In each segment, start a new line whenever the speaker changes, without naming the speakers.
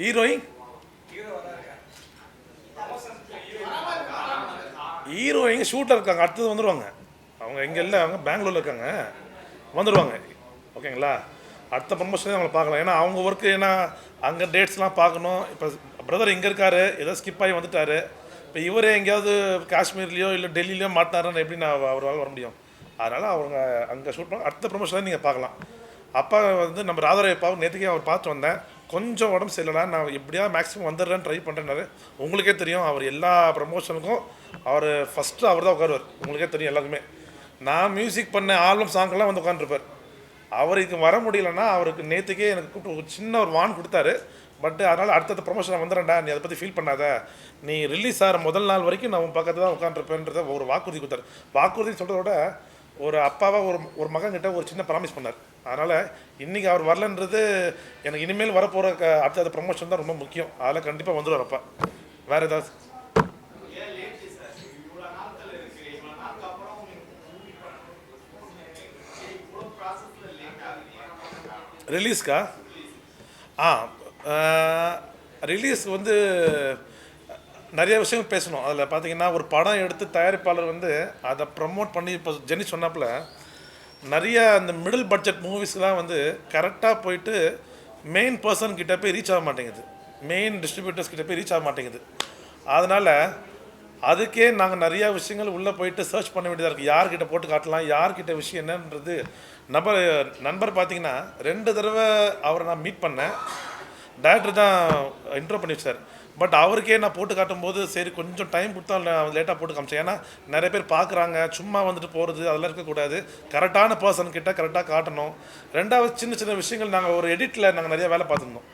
Heroine heroine ஷூட்டில் இருக்காங்க. அடுத்தது வந்துடுவாங்க அவங்க இங்கே இல்லை அவங்க பெங்களூரில் இருக்காங்க. வந்துடுவாங்க ஓகேங்களா அடுத்த ப்ரமோஷன் அவங்கள பார்க்கலாம். ஏன்னா அவங்க ஒர்க்கு ஏன்னா அங்கே டேட்ஸ்லாம் பார்க்கணும். இப்போ பிரதர் இங்கே இருக்காரு. ஏதோ ஸ்கிப் ஆகி வந்துட்டாரு. இப்போ இவரே எங்கேயாவது காஷ்மீர்லேயோ இல்லை டெல்லியிலையோ மாட்டினாருன்னு எப்படி நான் அவரால் வர முடியும்? அதனால் அவங்க அங்கே ஷூட் பண்ண அடுத்த ப்ரமோஷன் நீங்கள் பார்க்கலாம். அப்பா வந்து நம்ம ராதாராய் அப்பாவும் நேற்றுக்கே அவர் பார்த்து வந்தேன். கொஞ்சம் உடம்பு சரியில்லைனா நான் எப்படியா மேக்ஸிமம் வந்துடுறேன்னு ட்ரை பண்ணுறேன்னாரு உங்களுக்கே தெரியும் அவர் எல்லா ப்ரமோஷனுக்கும் அவர் ஃபஸ்ட்டு அவர் தான் உட்காருவார். உங்களுக்கே தெரியும் எல்லாருக்குமே. நான் மியூசிக் பண்ண ஆல்பம் சாங்கெல்லாம் வந்து உட்காந்துருப்பார் அவருக்கு வர முடியலன்னா அவருக்கு நேற்றுக்கே எனக்கு கூப்பிட்டு ஒரு சின்ன ஒரு வான் கொடுத்தாரு. பட் அதனால் அடுத்தடுத்த ப்ரொமோஷன் வந்துடுறேன்டா நீ அதை பற்றி ஃபீல் பண்ணாத. நீ ரிலீஸ் ஆகிற முதல் நாள் வரைக்கும் நான் உன் பக்கத்தில் தான் உட்காந்துருப்பேன்றத ஒரு வாக்குறுதி கொடுத்தாரு. வாக்குறுதி சொல்கிறத விட ஒரு அப்பாவாக ஒரு ஒரு மகன்கிட்ட ஒரு சின்ன ப்ராமிஸ் பண்ணார். அதனால் இன்றைக்கி அவர் வரலன்றது எனக்கு இனிமேல் வரப்போகிற க அடுத்த ப்ரமோஷன் தான் ரொம்ப முக்கியம். அதில் கண்டிப்பாக வந்துடும் அப்பா. வேறு ஏதாவது? ரிலீஸ்க்கா ஆ ரிலீஸ் வந்து நிறைய விஷயங்கள் பேசணும். அதில் பார்த்தீங்கன்னா ஒரு படம் எடுத்து தயாரிப்பாளர் வந்து அதை ப்ரமோட் பண்ணி இப்போ ஜெனி சொன்னாப்புல நிறைய அந்த மிடில் பட்ஜெட் மூவிஸ்லாம் வந்து கரெக்டாக போயிட்டு மெயின் பர்சன் கிட்ட போய் ரீச் ஆக மாட்டேங்குது. மெயின் டிஸ்ட்ரிபியூட்டர்ஸ் கிட்ட போய் ரீச் ஆக மாட்டேங்குது. அதனால் அதுக்கே நாங்கள் நிறையா விஷயங்கள் உள்ளே போயிட்டு சர்ச் பண்ண வேண்டியதாக இருக்குது யார்கிட்ட போட்டு காட்டலாம் யார்கிட்ட விஷயம் என்னன்றது. நபர் நண்பர் பார்த்தீங்கன்னா ரெண்டு தடவை அவரை நான் மீட் பண்ணேன். டேரக்டர் தான் இன்ட்ரோ பண்ணி வச்சார். பட் அவருக்கே நான் போட்டு காட்டும்போது சரி கொஞ்சம் டைம் கொடுத்தா லேட்டாக போட்டு காமிச்சேன். ஏன்னா நிறைய பேர் பார்க்குறாங்க சும்மா வந்துட்டு போகிறது அதெல்லாம் இருக்கக்கூடாது கரெக்டான பர்சன் கிட்ட கரெக்டாக காட்டணும். ரெண்டாவது சின்ன சின்ன விஷயங்கள் நாங்கள் ஒரு எடிட்டில் நாங்கள் நிறைய வேலை பார்த்துருந்தோம்.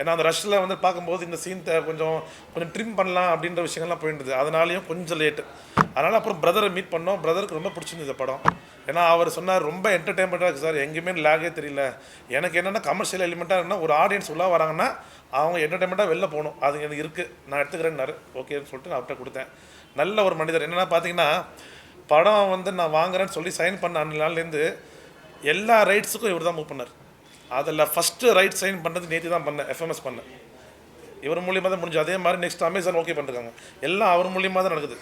ஏன்னா அந்த ரஷ்ஷில் வந்து பார்க்கும்போது இந்த சீன் கொஞ்சம் கொஞ்சம் ட்ரிம் பண்ணலாம் அப்படின்ற விஷயங்கள்லாம் போயிருந்தது. அதனாலையும் கொஞ்சம் லேட்டு அதனால் அப்புறம் பிரதரை மீட் பண்ணோம். பிரதருக்கு ரொம்ப பிடிச்சிருந்தது இந்த படம். ஏன்னா அவர் சொன்னார் ரொம்ப என்டர்டைன்மெண்ட்டாக இருக்குது சார் எங்கேயுமே லேகே தெரியல. எனக்கு என்னென்னா கமர்ஷியல் எலிமெண்ட்டாக இருந்தால் ஒரு ஆடியன்ஸ் உள்ளே வராங்கன்னா அவங்க என்டர்டைன்மெண்ட்டாக வெளில போகணும். அது எனக்கு இருக்குது நான் எடுத்துக்கிறேன்னாரு. ஓகேன்னு சொல்லிட்டு நான் அவர்கிட்ட கொடுத்தேன். நல்ல ஒரு மனிதர். என்னென்னா பார்த்தீங்கன்னா படம் வந்து நான் வாங்குறேன்னு சொல்லி சைன் பண்ண அன்ன நாள்லேருந்து எல்லா ரைட்ஸுக்கும் இவர் தான் மூவ் பண்ணார். அதில் ஃபஸ்ட்டு ரைட் சைன் பண்ணது நேற்று தான் பண்ணேன் எஃப்எம்எஸ் பண்ணேன். இவர் மூலியமாக தான் முடிஞ்சு அதே மாதிரி நெக்ஸ்ட் அமேசான் ஓகே பண்ணிருக்காங்க. எல்லாம் அவர் மூலியமாக தான் நடக்குது.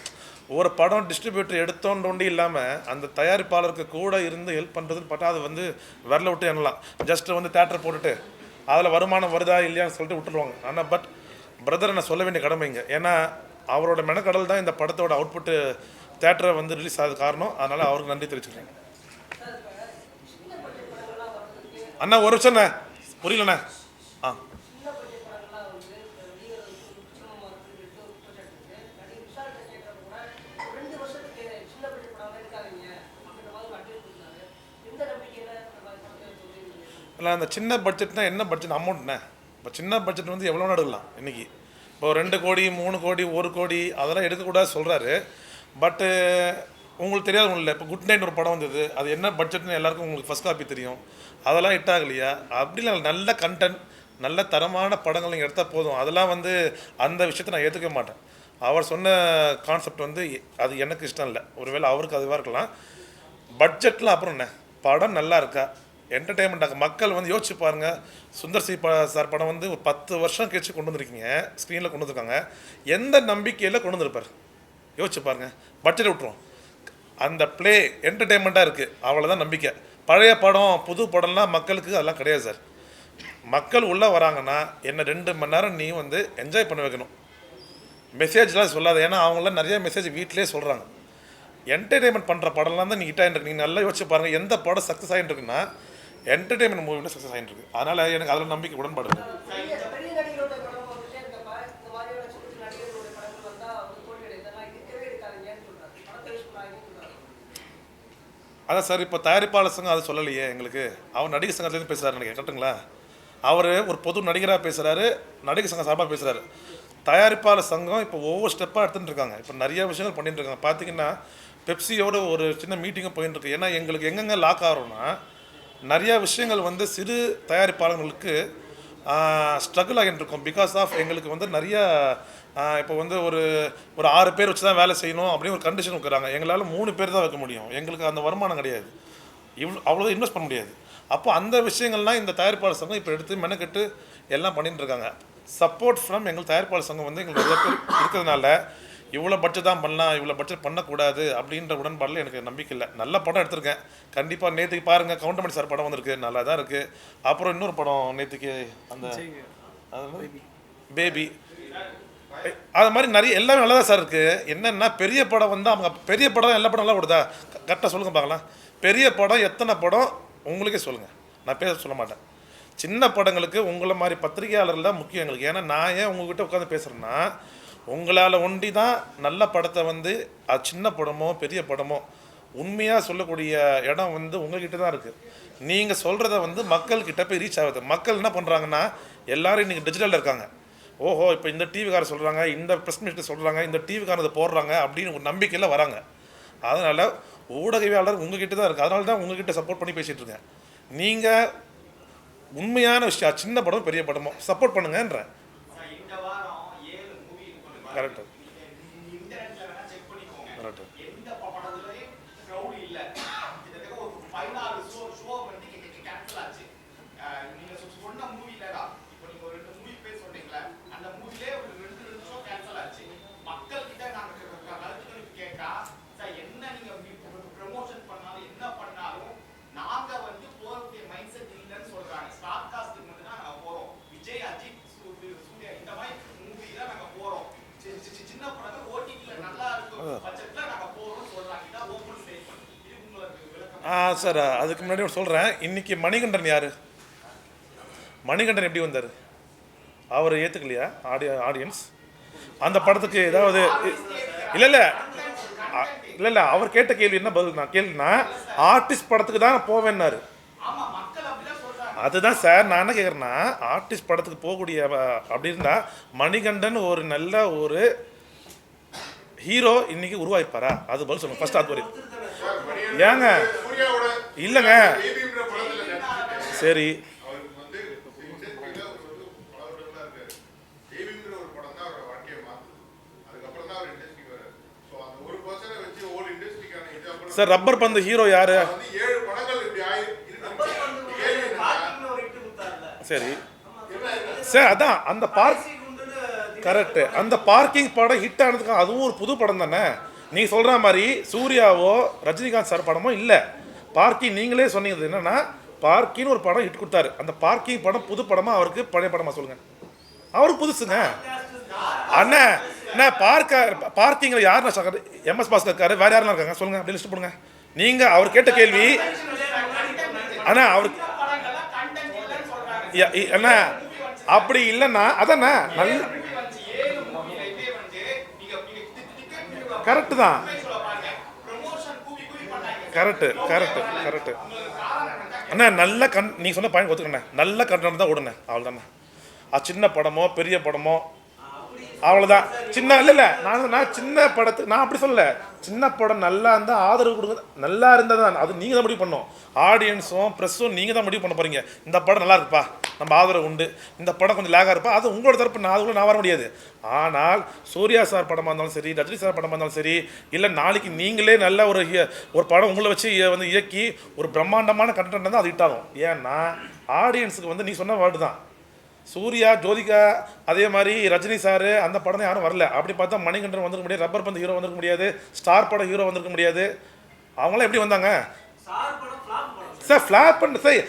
ஒரு படம் டிஸ்ட்ரிபியூட்டர் எடுத்தோண்டோண்டி இல்லாமல் அந்த தயாரிப்பாளருக்கு கூட இருந்து ஹெல்ப் பண்ணுறதுன்னு பார்த்தா அது வந்து விரல விட்டு எண்ணலாம். ஜஸ்ட் வந்து தேட்டர் போட்டுட்டு அதில் வருமானம் வருதா இல்லையான்னு சொல்லிட்டு விட்டுருவாங்க. ஆனால் பட் பிரதரை நான் சொல்ல வேண்டிய கடமைங்க ஏன்னா அவரோட மெனக்கடல் தான் இந்த படத்தோட அவுட்புட்டு தேட்டரை வந்து ரிலீஸ் ஆகுது காரணம். அதனால் அவருக்கு நன்றி தெரிவிச்சுக்கிறேன். அண்ணா ஒரு வருஷம்ண்ணே புரியலண்ணே. ஆ. இல்லை அந்த சின்ன பட்ஜெட்னா என்ன பட்ஜெட் அமௌண்ட்ண்ணே இப்போ சின்ன பட்ஜெட் வந்து எவ்வளோ எடுக்கலாம் இன்றைக்கி இப்போ ரெண்டு கோடி மூணு கோடி ஒரு கோடி அதெல்லாம் எடுக்கக்கூடாது சொல்கிறாரு பட்டு உங்களுக்கு தெரியாது இல்லை. இப்போ குட் நைட் ஒரு படம் வந்தது. அது என்ன பட்ஜெட்னு எல்லாருக்கும் உங்களுக்கு ஃபஸ்ட் காப்பி தெரியும். அதெல்லாம் ஹிட் ஆகலையா? அப்படிலாம் நல்ல கண்டென்ட் நல்ல தரமான படங்கள் நீங்கள் எடுத்தால் போதும். அதெல்லாம் வந்து அந்த விஷயத்தை நான் ஏற்றுக்க மாட்டேன். அவர் சொன்ன கான்செப்ட் வந்து அது எனக்கு இஷ்டம் இல்லை. ஒருவேளை அவருக்கு அதுவாக இருக்கலாம். பட்ஜெட்லாம் அப்புறம் என்ன? படம் நல்லா இருக்கா? என்டர்டெயின்மெண்ட்டாக மக்கள் வந்து யோசிச்சு பாருங்க. சுந்தர் சி சார் படம் வந்து ஒரு பத்து வருஷம் கழிச்சு கொண்டு வந்திருக்கீங்க. ஸ்க்ரீனில் கொண்டு வந்திருக்காங்க. எந்த நம்பிக்கையில் கொண்டு வந்திருப்பார்? யோசிச்சு பாருங்கள் பட்ஜெட் விட்டுருவோம். அந்த ப்ளே என்டர்டெயின்மெண்ட்டாக இருக்குது அவ்வளோதான் நம்பிக்கை. பழைய படம் புது படம்லாம் மக்களுக்கு அதெல்லாம் கிடையாது சார் மக்கள் உள்ளே வராங்கன்னா என்ன ரெண்டு மணி நேரம் நீ வந்து என்ஜாய் பண்ண வைக்கணும். மெசேஜ்லாம் சொல்லாது. ஏன்னா அவங்களாம் நிறைய மெசேஜ் வீட்டிலே சொல்கிறாங்க என்டர்டெயின்மெண்ட் பண்ணுற படம்லாம் தான் நீ ஹிட் ஆகிட்டு நீங்கள் நல்லா யோசிச்சு பாருங்கள் எந்த படம் சக்ஸஸ் ஆகிட்டு இருக்குன்னா என்டர்டெயின்மெண்ட் மூவியில் சக்ஸஸ் ஆகிட்டு இருக்கு. அதனால் எனக்கு அதில் நம்பிக்கை உடன்பாடு இருக்கு.
பெரிய பெரிய நடிகரோட படம் வந்துட்டே இருக்கப்ப இந்த மாதிரியான சின்ன சின்ன நடிகர்களோட படங்கள் வந்தா அவங்க தோல்வி இதெல்லாம் இருக்கவே இருக்காதுங்கன்னு சொல்றாரு படத்தை யூஸ் பண்ணாங்கன்னு சொல்றாரு
அதான் சார் இப்போ தயாரிப்பாளர் சங்கம் அதை சொல்லலையே எங்களுக்கு. அவர் நடிகர் சங்கத்துலேருந்து பேசுகிறாரு எனக்கு கரெக்டுங்களா அவர் ஒரு பொது நடிகராக பேசுகிறாரு நடிகர் சங்கம் சார்பாக பேசுகிறாரு தயாரிப்பாளர் சங்கம் இப்போ ஒவ்வொரு ஸ்டெப்பாக எடுத்துகிட்டு இருக்காங்க. இப்போ நிறைய விஷயங்கள் பண்ணிட்டு இருக்காங்க. பார்த்தீங்கன்னா பெப்சியோட ஒரு சின்ன மீட்டிங்கும் போயின்னு இருக்கு. ஏன்னா எங்களுக்கு எங்கெங்கே லாக் ஆகிறோம்னா நிறையா விஷயங்கள் வந்து சிறு தயாரிப்பாளர்களுக்கு ஸ்ட்ரகிள் ஆகிட்டு இருக்கோம். பிகாஸ் ஆஃப் எங்களுக்கு வந்து நிறைய இப்போ வந்து ஒரு ஒரு ஆறு பேர் வச்சு தான் வேலை செய்யணும் அப்படின்னு ஒரு கண்டிஷன் வைக்கிறாங்க. எங்களால் மூணு பேர் தான் வைக்க முடியும். எங்களுக்கு அந்த வருமானம் கிடையாது. இவ்வளோ அவ்வளோ இன்வெஸ்ட் பண்ண முடியாது. அப்போ அந்த விஷயங்கள்லாம் இந்த தயாரிப்பாளர் சங்கம் இப்போ எடுத்து மெனக்கெட்டு எல்லாம் பண்ணிட்டு இருக்காங்க. சப்போர்ட் ஃப்ரம் எங்கள் தயாரிப்பாளர் சங்கம் வந்து எங்களுக்கு நிறைய பேர் இருக்கிறதுனால இவ்வளோ பட்ஜெட் தான் பண்ணலாம் இவ்வளோ பட்ஜெட் பண்ணக்கூடாது அப்படின்ற உடன்பாடில் எனக்கு நம்பிக்கை இல்லை. நல்ல படம் எடுத்திருக்கேன். கண்டிப்பாக நேற்றுக்கு பாருங்கள் கவுண்டமணி சார் படம் வந்திருக்கு. நல்லா தான் இருக்குது அப்புறம் இன்னொரு படம் நேற்றுக்கு அந்த பேபி அது மாதிரி நிறைய எல்லாமே நல்லா தான் சார் இருக்குது என்னென்னா பெரிய படம் வந்து அவங்க பெரிய படம் எல்லா படம் நல்லா ஓடுதா? கரெக்டாக சொல்லுங்கள் பார்க்கலாம் பெரிய படம் எத்தனை படம்? உங்களுக்கே சொல்லுங்கள் நான் பேச சொல்ல மாட்டேன். சின்ன படங்களுக்கு உங்களை மாதிரி பத்திரிகையாளர்கள் தான் முக்கியம் எங்களுக்கு. ஏன்னா நான் ஏன் உங்ககிட்ட உட்காந்து பேசுகிறேன்னா உங்களால் ஒண்டி தான் நல்ல படத்தை வந்து அது சின்ன படமோ பெரிய படமோ உண்மையாக சொல்லக்கூடிய இடம் வந்து உங்ககிட்ட தான் இருக்குது நீங்கள் சொல்கிறத வந்து மக்கள்கிட்ட போய் ரீச் ஆகுது. மக்கள் என்ன பண்ணுறாங்கன்னா எல்லாரும் இன்றைக்கி டிஜிட்டலில் இருக்காங்க. ஓஹோ இப்போ இந்த டிவிக்காரர் சொல்கிறாங்க இந்த ப்ரெஸ் மீட் சொல்கிறாங்க இந்த டிவிக்காரதை போடுறாங்க அப்படின்னு ஒரு நம்பிக்கையில் வராங்க. அதனால் ஊடகவியாளர் உங்ககிட்ட தான் இருக்குது அதனால தான் உங்ககிட்ட சப்போர்ட் பண்ணி பேசிகிட்டு இருக்கேன். நீங்கள் உண்மையான விஷயம் சின்ன படம் பெரிய படமோ சப்போர்ட் பண்ணுங்கன்றேன்
சார், இந்த பதினாறு ஷோ ஷோ வந்து கேன்சல் ஆச்சு. நீங்கள் சொன்ன மூவியில் தான் இப்போ நீங்க ஒரு ரெண்டு மூவி பேர் சொன்னீங்களே அந்த மூவிலே ஒரு ரெண்டு ரெண்டு ஷோ கேன்சல் ஆச்சு மக்கள் கிட்ட நாங்க க- க- கருத்துக்கள் கேட்டா சார் என்ன நீங்க ப்ரமோஷன் பண்ணாலும் என்ன பண்ணாலும் நாங்க வந்து போறக்கூடிய மைண்ட் செட் இல்லைன்னு சொல்றாங்க ஸ்டார் காஸ்ட்டுக்கு மட்டும் தான் நாங்க போறோம் விஜய் அஜித் சூ- சூர்யா இந்த மாதிரி மூவி தான் நாங்க போறோம் சி- சி- சி- சின்ன படங்கள் ஓடிடில நல்லா இருக்கும் பட்சத்துல நாங்க போறோம்னு சொல்றாங்க இதான் ஓப்பன் ஸ்டேட்மெண்ட் இது உங்களுக்கு விளக்கம்
ஆ சார் அதுக்கு முன்னாடி சொல்கிறேன் இன்னைக்கு மணிகண்டன் யார்? மணிகண்டன் எப்படி வந்தார்? அவர் ஏற்றுக்கலையா ஆடிய ஆடியன்ஸ் அந்த படத்துக்கு ஏதாவது இல்லை இல்லை. இல்லை இல்லை. அவர் கேட்ட கேள்வி என்ன பதில்? நான் கேள்வினா ஆர்டிஸ்ட் படத்துக்கு தான் போவேன்னாரு. அதுதான் சார் நான் என்ன கேட்குறேன்னா ஆர்டிஸ்ட் படத்துக்கு போகக்கூடிய அப்படி இருந்தால் மணிகண்டன் ஒரு நல்ல ஒரு ஹீரோ இன்னைக்கு உருவாய்ப்பாரா அது பதில் சொல்லுங்க. ஃபர்ஸ்ட் அது ஏங்க இல்லைங்க. சரி. சார் ரப்பர் பந்து ஹீரோ யாரு? சரி. சார். அதான் அந்த பார்க் கரெக்ட் அந்த பார்க்கிங் படம் ஹிட் ஆனதுக்கு அதுவும் ஒரு புது படம் தானே? நீ சொல்ற மாதிரி சூர்யாவோ ரஜினிகாந்த் சார் படமோ இல்லை. பார்க்கிங் நீங்களே சொன்னீங்க என்னன்னா பார்க்கின்னு ஒரு படம் ஹிட் கொடுத்தாரு அந்த பார்க்கிங் படம் புது படமா அவருக்கு பழைய படமா சொல்லுங்க அவருக்கு புதுசுங்க அண்ணா என்ன பார்க்க பார்க்கிங்ல யாருன்னா சார் எம்எஸ் பாஸ்கர் இருக்காரு வேற யாரெல்லாம் இருக்காங்க சொல்லுங்க அப்படி லிஸ்ட் போடுங்க நீங்க அவர் கேட்ட கேள்வி அண்ணா அவருக்கு இ- அண்ணா அப்படி இல்லைன்னா அதாண்ணா நல்ல
கரெக்டு தான் ஏழு மூவில இதே வந்து நீங்க நீங்க டிக்கெட்
கரெக்டு தான்
சொல்ல பாருங்க ப்ரமோஷன் கூவி கூவி பண்ணாங்க
கரெக்டு கரெக்டு கரெக்டு. அண்ணா நல்ல கண் நீங்கள் சொன்ன பாயிண்ட் ஒத்துக்கண்ணே நல்ல கண்டென்ட் தான் விடுண்ணே அவ்வளோதாண்ணே அது சின்ன படமோ பெரிய படமோ அவ்வளோதான் சின்ன இல்லை இல்லை நான் நான் சின்ன படத்துக்கு நான் அப்படி சொல்லல. சின்ன படம் நல்லா இருந்தால் ஆதரவு கொடுங்க. நல்லா இருந்தால் தான். அது நீங்கள் தான் முடிவு பண்ணணும். ஆடியன்ஸும் ப்ரெஸ்ஸும் நீங்கள் தான் முடிவு பண்ண போகிறீங்க இந்த படம் நல்லா இருக்குப்பா. நம்ம ஆதரவு உண்டு. இந்த படம் கொஞ்சம் லேகாக இருப்பா. அது உங்களோட தரப்பு நான் அதுக்குள்ள நான் வர முடியாது. ஆனால் சூர்யா சார் படமாக இருந்தாலும் சரி ரஜினி சார் படமாக இருந்தாலும் சரி இல்லை நாளைக்கு நீங்களே நல்ல ஒரு ஒரு படம் உங்களை வச்சு வந்து இயக்கி ஒரு பிரம்மாண்டமான கண்டென்ட் தான் அது ஹிட் ஆகும். ஏன்னா ஆடியன்ஸுக்கு வந்து நீ சொன்ன வேர்டு தான். சூர்யா ஜோதிகா அதே மாதிரி ரஜினி சார் அந்த படம் யாரும் வரல. அப்படி பார்த்தா மணிகண்டன் வந்திருக்க முடியாது ரப்பர் பந்து ஹீரோ வந்திருக்க முடியாது ஸ்டார் படம் ஹீரோ வந்திருக்க முடியாது. அவங்களாம் எப்படி வந்தாங்க? சார் ஃப்ளாப் பண்ண சார்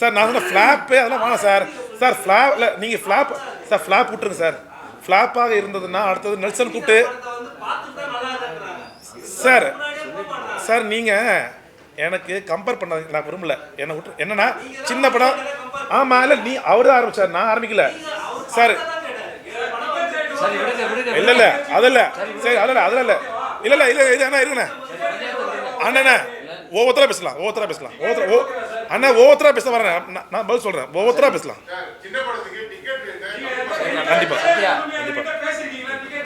சார் நான் சொன்ன ஃப்ளாப்பு அதெல்லாம் வேணாம் சார் சார் ஃப்ளாப் இல்லை நீங்கள் ஃப்ளாப் சார் ஃப்ளாப் விட்டுருங்க சார் ஃப்ளாப்பாக இருந்ததுன்னா அடுத்தது நெல்சன் கூப்பிட்டு சார் சார் நீங்கள் எனக்கு கம்பேர் பண்ண நான் விரும்பல. என்னை விட்டு என்னன்னா சின்ன படம் ஆமாம் இல்லை நீ அவர் தான் ஆரம்பிச்சார் நான் ஆரம்பிக்கல சார் இல்லை இல்லை அதில் சரி அதில் அதில் இல்லை இல்லை இல்லை இல்லை இது அண்ணா இருக்குண்ணே அண்ணண்ணே ஒவ்வொருத்தரா பேசலாம் ஒவ்வொருத்தரா பேசலாம் ஒவ்வொருத்தர ஓ அண்ணா ஒவ்வொருத்தரா பேச வரேன் நான் நான் பதில் சொல்கிறேன் ஒவ்வொருத்தரா பேசலாம்
சார், சின்ன படத்துக்கு டிக்கெட் ரேட்டை
கண்டிப்பா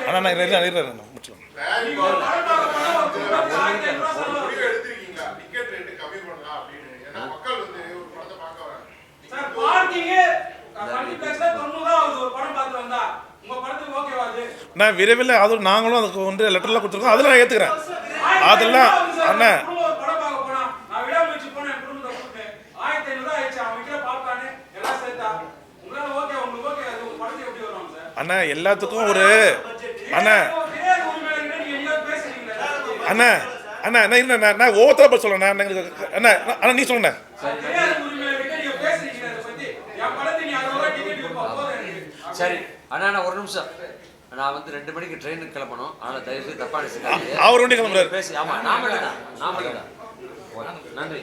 அண்ணா நான் இருறேன் இருறேன் முடிச்சுக்கலாம்
முடிவு எடுத்திருக்கீங்களா டிக்கெட் ரேட்டு கம்மி பண்ணலாம் அப்படின்னு ஏன்னா மக்கள் வந்து ஒரு படத்தை பார்க்க வராங்க
சார் பார்க்கிங்கு மல்டிபிளெக்ஸ்ல தொண்ணூறு தான் ஆகுது ஒரு படம் பார்த்து வந்தா உங்க படத்துக்கு ஓகேவா அது
நான் விரைவில் அது நாங்களும் அதுக்கு வந்து லெட்டரில் கொடுத்துருக்கோம். அதில் நான் ஏற்றுக்கிறேன் அதெல்லாம்
அண்ணன்
அண்ணா எல்லாத்துக்கும் ஒரு அண்ணா. அண்ணா அண்ணா அண்ணா இல்லை நான் ஒவ்வொருத்தர பற்றி சொல்லுண்ணா அண்ணா. எங்களுக்கு- அண்ணா அண்ணா நீ சொல்லுண்ணா.
சரி அண்ணா அண்ணா ஒரு நிமிஷம். நான் வந்து ரெண்டு மணிக்கு ட்ரெயினுக்கு கிளம்பணும். அதனால தயவு செய்து தப்பா நினைச்சுக்காதீங்க.
அவர் வண்டி கிளம்புறாரு.
பேசி ஆமா நான் மட்டும் தான். நான் மட்டும் தான். நன்றி.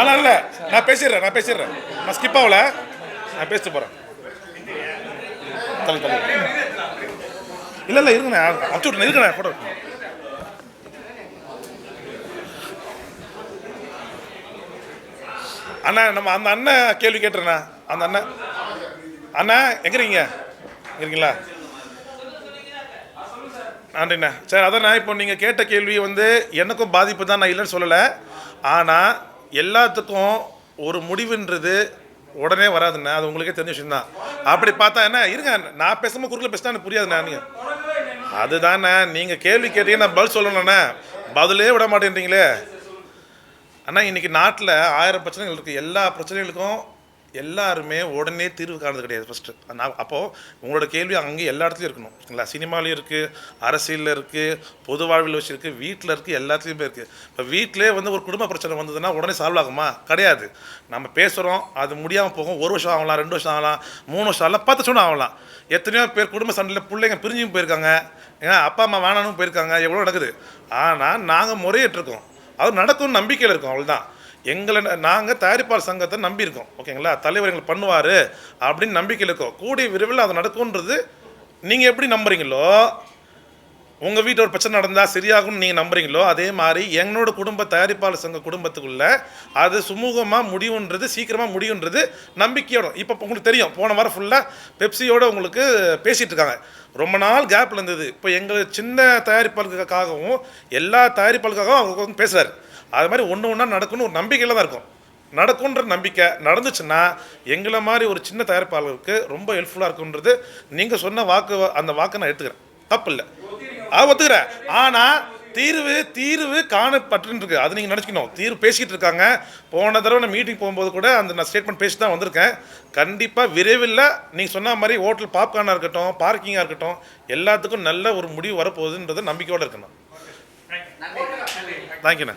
ஆனால் இல்லை நான் பேசிடுறேன் நான் பேசிடுறேன். நான் ஸ்கிப் ஆகல. நான் பேசிட்டு போகிறேன் தள்ளி தள்ளி. இல்லை இல்லை இருங்கண்ணே அனுப்பிச்சு விட்றேன் இருக்கண்ணே ஃபோட்டோ அண்ணா நம்ம அந்த அண்ணன் கேள்வி கேட்டுறேண்ணா. அந்த அண்ணன் அண்ணா எங்கிறீங்க? இருக்கீங்களா? நன்றிண்ணா. சரி அதாண்ணா இப்போ நீங்கள் கேட்ட கேள்வி வந்து எனக்கும் பாதிப்பு தான் நான் இல்லைன்னு சொல்லலை. ஆனால் எல்லாத்துக்கும் ஒரு முடிவுன்றது உடனே வராதுண்ணா. அது உங்களுக்கே தெரிஞ்ச விஷயம் தான் அப்படி பார்த்தா என்ன இருங்க நான் பேசாமல் குறுக்கில் பேசினா எனக்கு புரியாதுண்ணா நீங்கள் அதுதாண்ணே நீங்கள் கேள்வி கேட்டீங்க நான் பதில் சொல்லணும்ண்ணே. பதிலே விட மாட்டேன்றீங்களே. ஆனால் இன்றைக்கி நாட்டில் ஆயிரம் பிரச்சனைகள் இருக்குது எல்லா பிரச்சனைகளுக்கும் எல்லாருமே உடனே தீர்வு காணது கிடையாது ஃபஸ்ட்டு நான் அப்போது உங்களோட கேள்வி அங்கே எல்லா இடத்துலையும் இருக்கணும். சரிங்களா சினிமாலையும் இருக்குது அரசியலில் இருக்குது பொது வாழ்வில் வச்சு இருக்குது வீட்டில் இருக்குது எல்லாத்துலேயுமே இருக்குது இப்போ வீட்டிலே வந்து ஒரு குடும்ப பிரச்சனை வந்ததுன்னா உடனே சால்வ் ஆகுமா? கிடையாது. நம்ம பேசுகிறோம் அது முடியாமல் போகும். ஒரு வருஷம் ஆகலாம் ரெண்டு வருஷம் ஆகலாம் மூணு வருஷம் ஆகலாம் பத்து வருஷம் ஆகலாம். எத்தனையோ பேர் குடும்ப சண்டையில் பிள்ளைங்க பிரிஞ்சும் போயிருக்காங்க. ஏன்னா அப்பா அம்மா வேணானும் போயிருக்காங்க. எவ்வளோ நடக்குது? ஆனால் நாங்கள் முறையிட்டிருக்கோம் அது நடக்கும்னு நம்பிக்கையில் இருக்கும் அவ்வளோதான் எங்களை நாங்கள் தயாரிப்பாளர் சங்கத்தை நம்பியிருக்கோம் ஓகேங்களா? தலைவர் எங்களை பண்ணுவார் அப்படின்னு நம்பிக்கையில் இருக்கோம். கூடிய விரைவில் அது நடக்கும்ன்றது நீங்கள் எப்படி நம்புறீங்களோ உங்கள் வீட்டில் ஒரு பிரச்சனை நடந்தால் சரியாகும்னு நீங்கள் நம்புறீங்களோ அதே மாதிரி எங்களோட குடும்ப தயாரிப்பாளர் சங்க குடும்பத்துக்குள்ளே அது சுமூகமாக முடியுன்றது சீக்கிரமாக முடியுன்றது நம்பிக்கையோட. இப்போ உங்களுக்கு தெரியும் போன வாரம் ஃபுல்லாக பெப்சியோடு உங்களுக்கு பேசிகிட்டு இருக்காங்க. ரொம்ப நாள் கேப்பில் இருந்தது. இப்போ எங்கள் சின்ன தயாரிப்பாளர்களுக்காகவும் எல்லா தயாரிப்பாளர்களுக்காகவும் அவங்க வந்து பேசுகிறார் அது மாதிரி ஒன்று ஒன்றா நடக்கும்னு ஒரு நம்பிக்கையில் தான் இருக்கும். நடக்குன்ற நம்பிக்கை நடந்துச்சுன்னா எங்களை மாதிரி ஒரு சின்ன தயாரிப்பாளருக்கு ரொம்ப ஹெல்ப்ஃபுல்லாக இருக்குன்றது நீங்கள் சொன்ன வாக்கு அந்த வாக்கை நான் எடுத்துக்கிறேன். தப்பு இல்லை. ஆ ஒத்துக்கிறேன். ஆனால் தீர்வு தீர்வு காணப்பட்டு இருக்கு அது நீங்கள் நினச்சிக்கணும். தீர்வு பேசிக்கிட்டு இருக்காங்க. போன தடவை நான் மீட்டிங் போகும்போது கூட அந்த நான் ஸ்டேட்மெண்ட் பேசி தான் வந்திருக்கேன். கண்டிப்பாக விரைவில் நீங்கள் சொன்ன மாதிரி ஹோட்டல் பாப்கார்னாக இருக்கட்டும் பார்க்கிங்காக இருக்கட்டும் எல்லாத்துக்கும் நல்ல ஒரு முடிவு வரப்போகுதுன்றது நம்பிக்கையோடு இருக்கணும். தேங்க்யூண்ணா